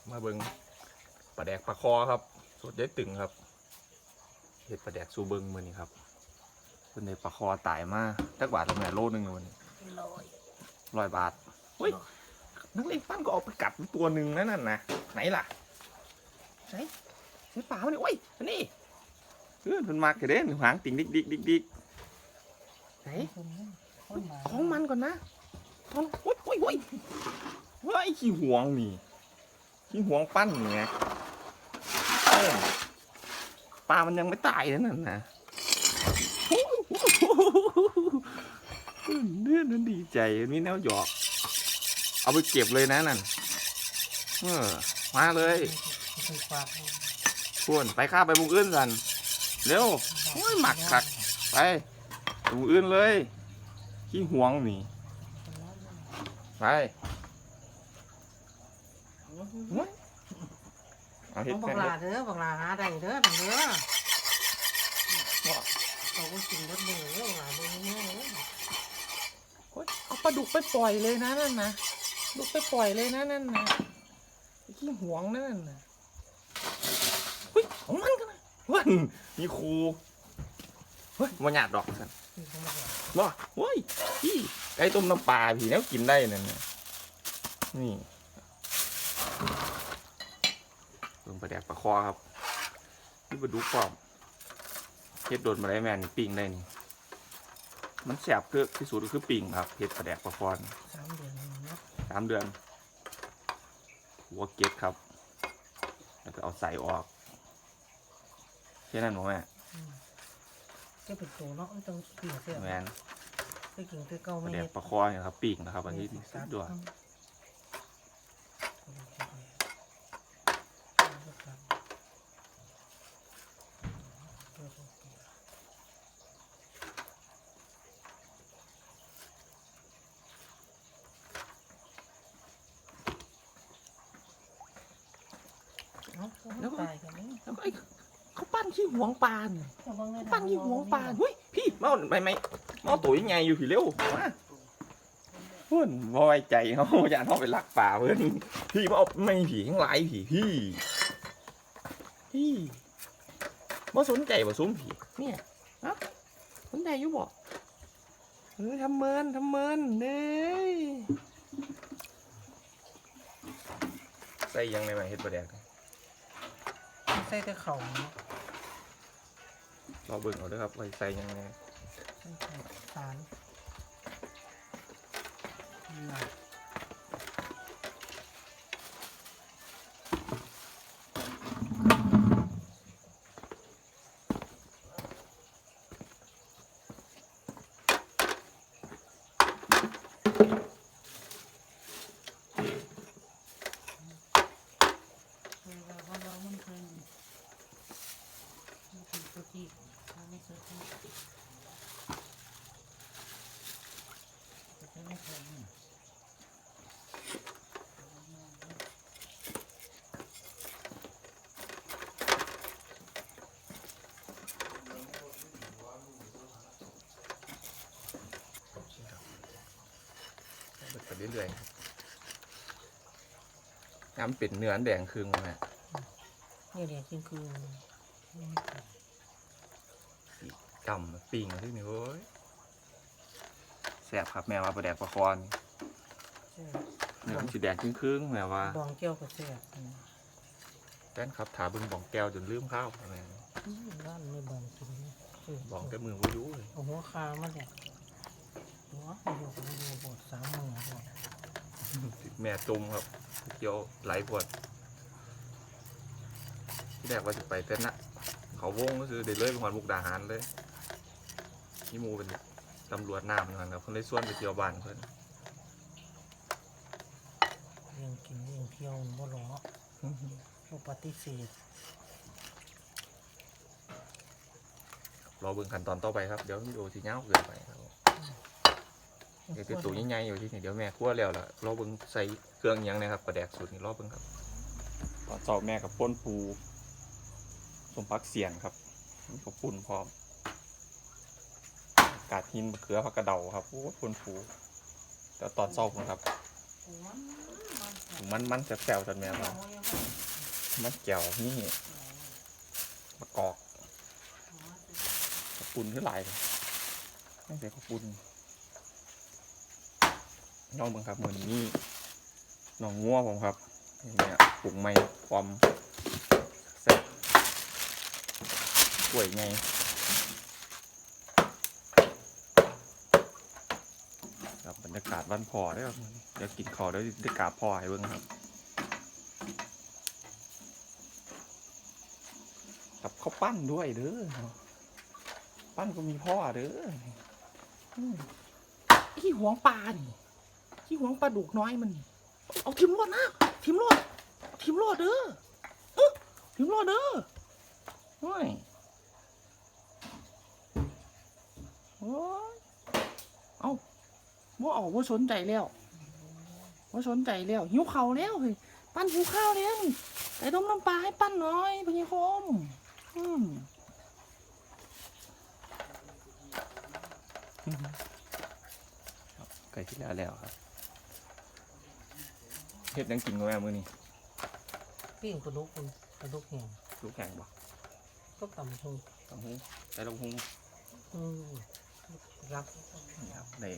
ครับมาเบิงปลาแดกปลาคอครับสดได้ตึงครับเห็ดปลาแดกสูเบิงมือนี้ครับเพิ่นในปลาคอตายมาจักบาทละแม่โลนึงเลยวันนี้ลอยร้อยบาทเฮ้ยนักเลงปั้นก็เอาไปกัดตัวหนึ่งนั่นน่ะนะไหนล่ะไหนในป่าวะนี่โอ้ยอันนี้เออมันมากเด้นหางติ่งดิกดิกดิกดิกไหนคนนี้คนหมาท้องมันก่อนนะท้องโอ้ยโอ้ยโอ้ยเฮ้ยขี้หวงนี่ ขี้หวงปั้นนี่ไงเออปลามันยังไม่ตายนั่นนะเนื้อนั้นดีใจมีแนวหยอก เอาไปเก็บเลยนะนั่นเออมาเลยคือฝากพวนไปข้าไปมุงอื่นกันเร็วโอ้ยหมักคัก ไปมุงอื่นเลยขี้หวงนี่ ไป เอาเห็ดบัแค่งนี้ลาเด้อบังลาหาได้เด้อบังเด้อเขาก็กินรถเด้อบังลาเด้อเนี่ยโอ๊ยเอาปลาดุกไปปล่อยเลยนะนั่นนะดุกไปปล่อยเลยนะนั่นนะไอ้ขี้หวงนั่นนะเฮ้ยของมันกันนะวันมีครูเฮ้ยมันหยาดดอกสันว่าเฮ้ยพี่ไก่ต้มน้ำปลาพี่แล้วกินได้นั่นน่ะนี่เพิ่งปลาแดกปลาคอครับนี่ปลาดุกปลอมเฮ็ดโดนมาได้แม่นปิ้งได้นี่มันแสบคือที่สุดก็คือปิ้งครับเฮ็ดปลาแดกปลาคอนสามเดือนเนาะสามเดือน หัวเก็ดครับ แล้วก็เอาใส่ออกแค่นั้นหมแม่ก็เป็นตัวเนาะต้องกินเสียแม่นไปกินคือเก่าปไม่ลาแดเฮ็กดปลาคอเนี่ยครับปิ้งนะครับ อันนี้สุดยอด แล้วตายกันนี่ แล้วก็ไอ้เขาปั้นขี้ หวงปลาเนี่ยปั้นยี่หัวปลาเฮ้ยพี่เมาไม่ไม่เมาตุ๋ยยังไงอยู่พี่เร็วมาเพื่อนบ่ไว้ใจเขาอย่าเขาไปลักป่าเพื่อนพี่มาเอาไม่ผีข้างหลายผีพี่พี่บ่สนใจบ่ซุ้มผีเนี่ยเอ้าสนใจอยู่บ่เออทำเมินทำเมินเด้ยใส่ยังในมาเฮ็ดประแดกใส่แต่เข่าเนาะ รอเบิ่งเอาเด้วยครับไว้ใส่ยังไง สารหนัก เวลาว่าเรามันเป็นมันเป็นตัวที่มันไม่เคยทำจะเป็นไม่เคยนี่ เบิดไปเรื่อยๆครับน้ำเป็ดเนื้ออันแดงครึ่งมาแม่นี่เดี๋ยวจริงคือกำปิ้งมาที่นี่เว้ยแซ่บครับแม่ว่าปลาแดกปลาคอนใช่เนื้อมันสีแดงครึ่งๆแม่ว่าบองเกี่ยวกับเสียบแฟนครับถาเบึงบองแก้วจนลืมข้าวแม่ด้านไม่บองกินนี่บองแต่มือว่ยุเลยเอาหัวคามาเนี่ยหั วหัวหัวหัวบดสามมือหัวแม่ตุ่มครับเกี่ยวไหลปวดที่แรกว่าจะไปเต้นนะเขาวงก็คือเด็ดเลยเป็นวันมุกดาหารเลยนี่หมูเป็นตำรวจน้ำนะครับเพิ่นเลยส่วนไปเที่ยวบ้านเพิ่นเลี้ยงกินเลี้ยงเที่ยวบ่หรอบ่ปฏิเสธรอเบิ่งขั้นตอนต่อไปครับ เดี๋ยววิดีโอที่ยาวเกินไปครับ เดี๋ยวติดตัวใหญ่ๆอยู่ที่นี่เดี๋ยวแม่คั่วแล้วล่ะรอเบิ่งใส่เครื่องหยังนะครับประแดกสูตรนี้รอเบิ่งครับตอนเช้าแม่กับป้นปูสมพักเสียงครับมีข้าวปุ้นพร้อมกาดหินมะเขือผักกระเดาครับโอ้ป่นปูแล้วตอนเช้าผมครับมันมันมันมันจะแซวจันแม่ว่ามันแก้วนี่มะกอกขอบปุนขึ้นหลายเลยตั้งแต่ขอบปุน น้องเบังครับเหมือนนี่น้องงัวผมครับเนี่ยปลูกไม้ความแซ่บกล้วยไงครับบรรยากาศวันพอได้ครับเดี๋ยวกินข้าวเดี๋ยวได้กาบพ่อให้เบิ่งครับกับข้าวปั้นด้วยเด้อปั้นก็มีพ่อเด้ออี้หวงปลานี่ ขี้หวงปลาดุกน้อยมันนี่เอาทิมรวดนะทิมรวดทิมรวดเด้อเอ้อทิมรวดเด้อโอ้ยโอ้ยเอาว่าเอาว่าสนใจแล้วว่าสนใจแล้วหิวข้าวแล้วเฮ้ยปั้นหิวข้าวแล้วนี่ไอ้ต้มน้ำปลาให้ปั้นหน่อยพี่คมอืมไก่ที่แล้วแล้วครับ เฮ็ดหยังกินก็แม่มื้อนี้ปิ้งปลาดุกมันปลาดุกแห้งลูกแข่งบ่ก็ตำชงต้องหูใส่ลงหูอืมรับนี่ครับได้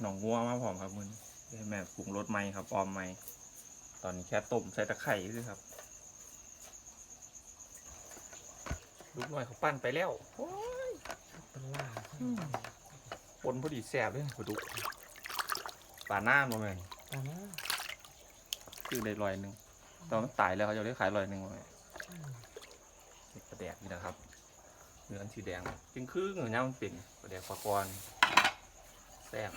หนองงัวมาพร้อมครับมื้อนี้ได้แม่ปรุงรสใหม่ครับออมใหม่ตอนนี้แค่ต้มใส่ตะไคร้ด้วยครับ ลูกน้อยเขาปั้นไปแล้วโอ้ยปลาล่าปนพอดีแซ่บเลยปลาดุกปลาหน้าบ่แม่นปลาหน้า คือได้ร้อยหนึงตอนมันตายแล้วเขาจะได้ขายร้อยหนึงบ่แม่อืมนี่ปลาแดกนี่นะครับเนื้อสีแดงจริงคือเนื้อมันเป็นปลาแดกปลากรแซ่บ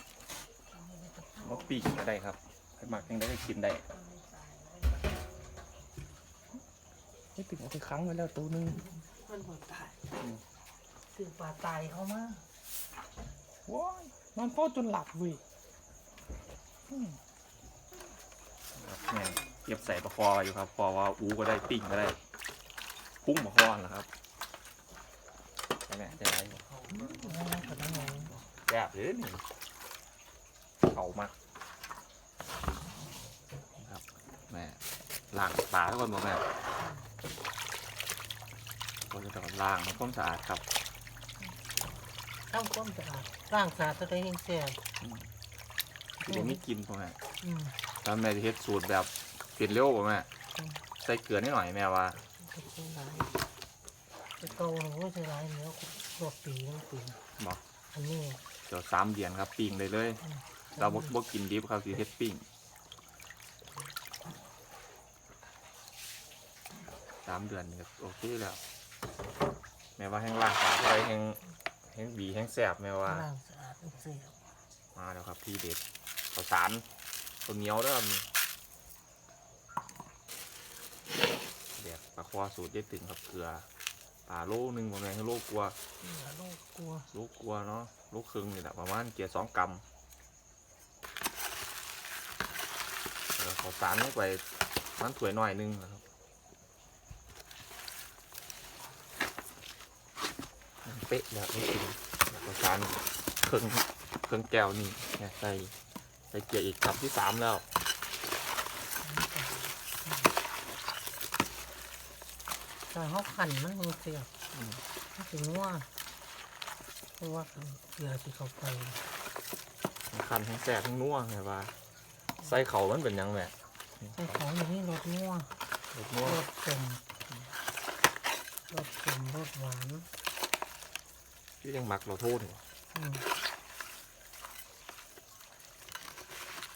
มาปีกก็ได้ครับให้หมักยังได้ก็กินได้ไม่ถึงเอาไปค้างไว้แล้วตัวหนึงมันบ่ตายอืมคือปลาตายเข้ามาว้ายนอนเฝ้าจนหลับเว้ย อืมครับแม่เก็บใส่ปลาคออยู่ครับพอว่าอูก็ได้ปิ้งก็ได้พุ่งปลาคอนะครับใช่ไหมจะได้บ่แล้วก็ได้ไงแซ่บเลยนี่เขามากครับแม่ล้างปลาทุกคนบอกแม่ก็จะต้องล้างทำความสะอาดครับทำความสะอาดร่างสะอาดจะได้แห้งแซ่บเดี๋ยวไม่กินพ่อแม่ อืมตอนแม่จะเฮ็ดสูตรแบบเปลี่ยนเร็วป่ะแม่อืมใส่เกลือนิดหน่อยแม่ว่าจะใช้ร้ายจะโตหนูใช้ร้ายเนื้อรวบปีทั้งปีบอกอันนี้เดี๋ยวสามเดือนครับปิ้งเลยเลยอืมเราบ่บ่กินดิบครับสิเฮ็ดปิ้งสามเดือนนี่ก็โอเคแล้วแม่ว่าแห้งล่างปลาอะไรแห้งแห้งบีแห้งแสบแม่ว่าร่างสะอาดแห้งแซ่บมาแล้วครับพี่เด็ดข้าวสาร ตัวเหนียวเด้อครับนี่เดี๋ยวปลาควาสูตรได้ถึงครับเกลือปลาโลนึงประมาณโลกลัวเนื้อโลกกลัวโลกลัวเนาะโลครึ่งนี่แหละประมาณเกียร์สองกรัมแล้วข้าวสารลงไปมันถ้วยหน่อยนึงนะครับมันเป๊ะแล้วไม่กินข้าวสารเครื่องเครื่องแก้วนี่เนี่ยใส่ ใส่เกียร์อีกกลับที่สามแล้ว แต่เขาขันมันแห้งแซ่บอืมมันถึงว่าเพราะว่าเกลือที่เขาไปคันทั้งแสบทั้งนัวไงว่าใส่เขามันเป็นหยังแม่ใส่ของอย่างนี้รสนัวรสนัวรสเค็มรสเค็มรสหวานที่ยังมักเราโทษอยู่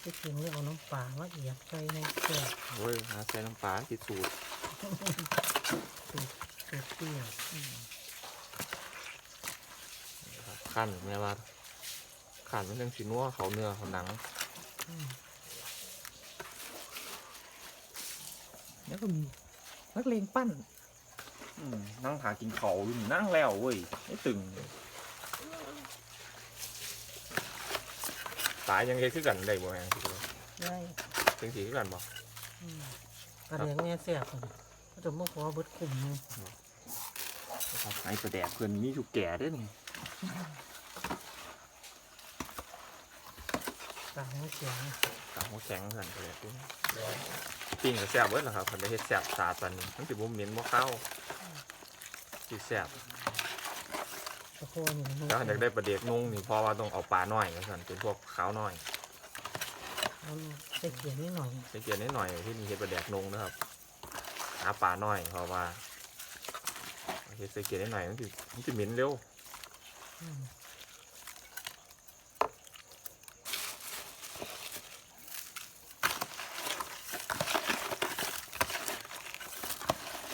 อืมที่จริงเนี่ยเอาน้ำปลามาเอียดใส่ในแซ่บโอ้ยหาใส่น้ำปลาคิดสูตรสูตรสูตรเปรี้ยวครับขั้นแม่ว่าขั้นมันยังสีนัวเขาเนื้อเขาหนังอืมแล้วก็มีนักเลงปั้นนั่งหากินเขาอยู่นี่นั่งแล้วเว้ยไม่ตึงตายยังไงคือกันได้บ่แม่งสิได้ถึงสีคือกันบ่อืมกระเดียงเนี่ยแซ่บเลยก็จะมาขอเบิดกลุ่มหนึงครับไอ้ประแดกเพื่อนมีถูกแก่ด้วยนี่ตาหัวเสียงตามหัวแข็งเพื่อนประแดกด้วยปิ้งกับแซ่บเบิดเหรอครับคันได้เฮ็ดแซ่บสาดปันนี้มันสิบ่เหม็นบ่เข้าสิแซ่บ ตะโคนนี่มันแล้วคันอยากได้ปลาเด็กนุ่งนี่เพราะว่าต้องเอาปลาน้อยว่าซั่นเป็นพวกขาวน้อยมันใส่เกียร์นิดหน่อยสังเกตนิดหน่อยที่มีเฮ็ดปลาแดกนุ่งนะครับหาปลาน้อยเพราะว่าเฮ็ดสังเกตนิดหน่อยมันสิมันสิเหม็นเร็วอืม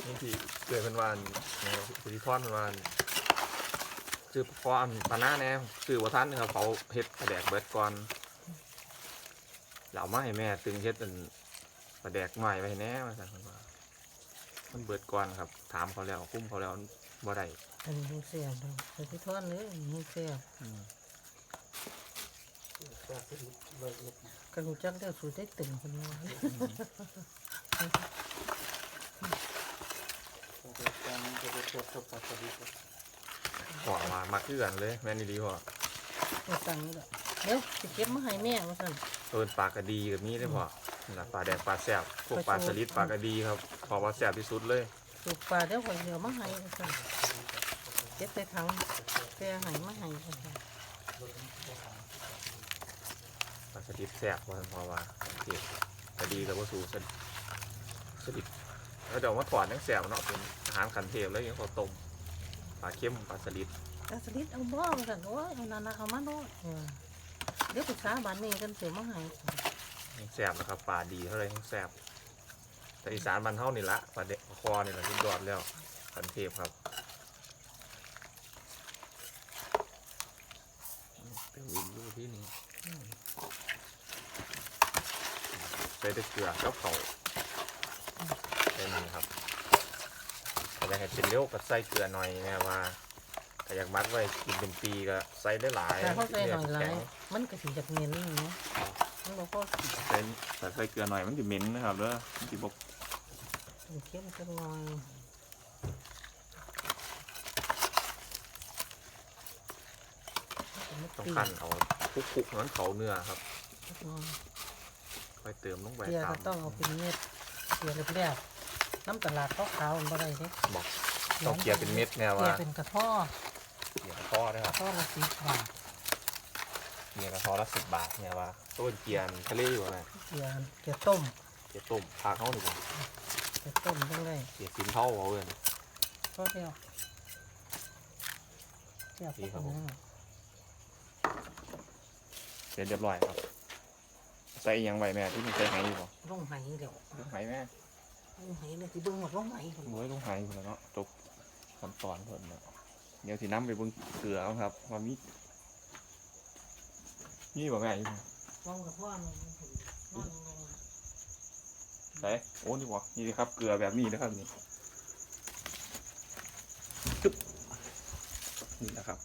นี่ที่เกิดเป็นวาอันนะครับสิริพรเป็นวาอัน ซื้อพออันปลาหน้าแน่ซื้อว่าท่านนะครับเขาเฮ็ดปลาแดกเบิดก่อนแล้วเอามาให้แม่ตึงเฮ็ดเป็นปลาแดกใหม่ไว้ให้แน่มาสั่นเพิ่นว่ามันเบิดก่อนครับ ถามเขาแล้วคุ้มเขาแล้วบ่ได้อันนี้มันเสียบเนาะใส่ที่ทอดเลยมันเสียบอืมก็รู้จักแล้วสูตรได้ตึงคนนี้ขอ มามาคือกันเลยแม่นดีพอมาสั่งนี่แหละเดี๋ยวสิเก็บมาให้แม่มาสั่นเอินปลากระดีกับนี้ได้พอนั่นล่ะปลาแดกปลาแซ่บพวกปปลาลาสชูลิดปลากระดีครับพอว่าแซ่บที่สุดเลยสูบปลาเดี๋ยวข่อยเดี๋ยวมาให้มาสั่นเก็บใส่ถังแปรให้มาให้มาสั่นปลาสลิดแซ่บว่าเพราะว่าโอเคกระดีกับว่าสูสลิดสลิดแล้วเดี๋ยวมาถอดนังแซ่บเนาะเป็นอาหารขันเทพแล้วยังพอต้ม ปลาเค็มปลาสลิดแต่สลิดเอาบ่มาสั่นโอ้ยเอานั่นนะเอามาโน่นเออเดี๋ยวปรึกษาบ้านนี้กันเสียมาให้ยังแซ่บนะครับปลาดีเท่าไรยังแซ่บแต่อีสานบ้านเฮานี่ละปลาเด็กปลาคอนี่แหละที่ยอดแล้วขันเทพครับเป็นวินดูที่นี่ใส่แต่เกลือกับเขาวใส่นี่ครับ ถ้าอยากให้เป็นเลี้ยวก็ใส่เกลือหน่อยแม่ว่าถ้าอยากมัดไว้กินเป็นปีก็ใส่ได้หลายแต่เขาใส่หน่อยหลาแข็ยงมันก็สิจากเนียนนี่เนาะมันบ่พอสิใส่แต่ใส่เกลือหน่อยมันจะเหม็นนะครับเด้อมันจะบกเค็มจังหน่อยต้องคั่นเอาคลุกๆนั้นเขาเนื้อครับค่อยเติมลงไปเกลือตาก็มต้องเอาเป็นเม็ดเกลือแรกๆ น้ำตลาดขาวๆมันบ่ได้เด้บอกต้องเกลียเป็นเม็ดแน่เกลืว่าอเป็นกระท้อเกลียกระท้อด้วยครับท้อละสิบบาทเกลียกระท้อละสิบบาทเนี่ยว่าต้นเกียนทะเลอยู่นะเกลือเกลือต้มเกลียต้มพาเข้าหนึ่งเกลือต้มจังได้เกลียสินเท่าเอาเว้ยก็เดียวเกลือดีครับต้ผมมเสร็จเรียบร้อยครับใส่อิหยังไว้แม่ที่มันใส่ไหอยู่บ่ลงไหเดี๋ยวลงไหแม่ ลงไหเลยที่เบิ่งหมดลงไหพุ่นโอ้ยลงไหอยู่แล้วเนาะจบขั้นตอนเพิ่นเนาะเดี๋ยวสิน้ำไปเบิ่งเกลือเอาครับว่ามีนี่บ่แม่อยู่บ่ลงกับพ่อนี่นอนลงใส่โอ้นี่บ่นี่เลยครับเกลือแบบนี้นะครับนี่ตึ๊บนี่นะครับ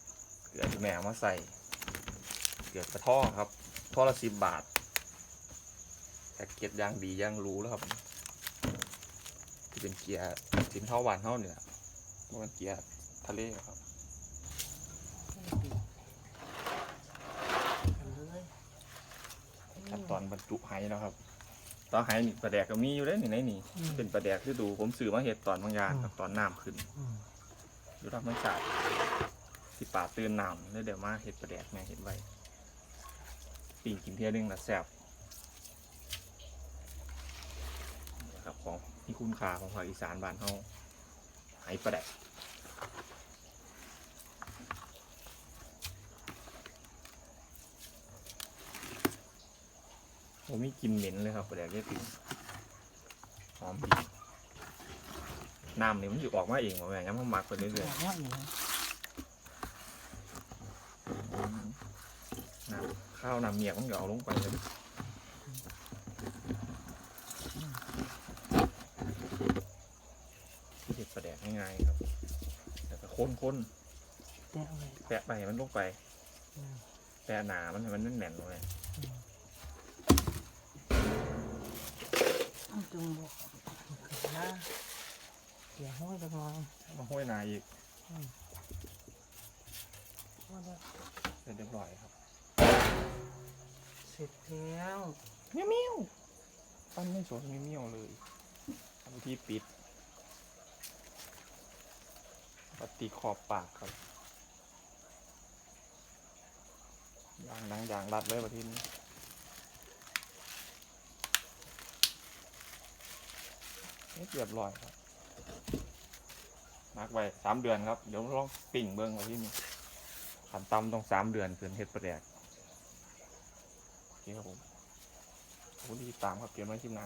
เกลือที่แม่เอามาใส่เกลือกระท่อครับท่อละสิบบาทแพ็กเกจย่างดีย่างรู้แล้วครับ ที่เป็นเกียร์สินเท่าหวานเท่าเนี่ยว่ามันเกียร์ทะเลครับกันเลยขั้นตอนบรรจุไห้แล้วครับตอนไห้นี่ปลาแดกก็มีอยู่เลยนี่ในนี่อืมเป็นปลาแดกที่ดูผมซื้อมาเห็ดตอนบางอย่างครับตอนน้ำขึ้นอืมอยู่ธรรมชาติที่ป่าตื่นน้ำแล้วเดี๋ยวมาเห็ดปลาแดกแม่เห็ดไว้ปีนกินเที่ยหนึงละแซ่บนะครับของที่ คุณค่าของภาคอีสานบ้านเฮาไหปลาแดกผมมีกลินเหม็นเลยครับปลาแดกเนี่ยติหอมดีน้ำนี่มันอยู่ออกมาเองว่าแม่ยังมาหมักไปเรื่อยๆบอกว่าอยู่นะน้ำข้าวน้ำเมียกมันก็เอาลงไปเลย เห็ดปลาแดกง่ายๆครับแล้วก็ค้นค้นแต่เอาไว้ๆแปะไปให้มันลงไป อืมแปะหนามันให้มันแน่นๆลงไปเอาจุงบอกขึ้นมาเดี๋ยวห้อยจังหน่อยมาห้อยหนาอีกว่าแล้วเสร็จเรียบร้อยครับเสร็จแล้วเมี้ยวเมี้ยวปั้นไม่สดไม่เมี่ยวเลยทำวิธีปิด ปฏิขอบปากครับยางนังยางรัดเลยประทีนี้เรียบร้อยครับมักไว้สามเดือนครับ เดี๋ยวลองปิ่งเบิ้งประทีนี้ขันตำต้องสามเดือนเกินเห็ดประแดกโอเคครับผมขอบคุณที่ติดตามครับเกี่ยวไว้คลิปหน้า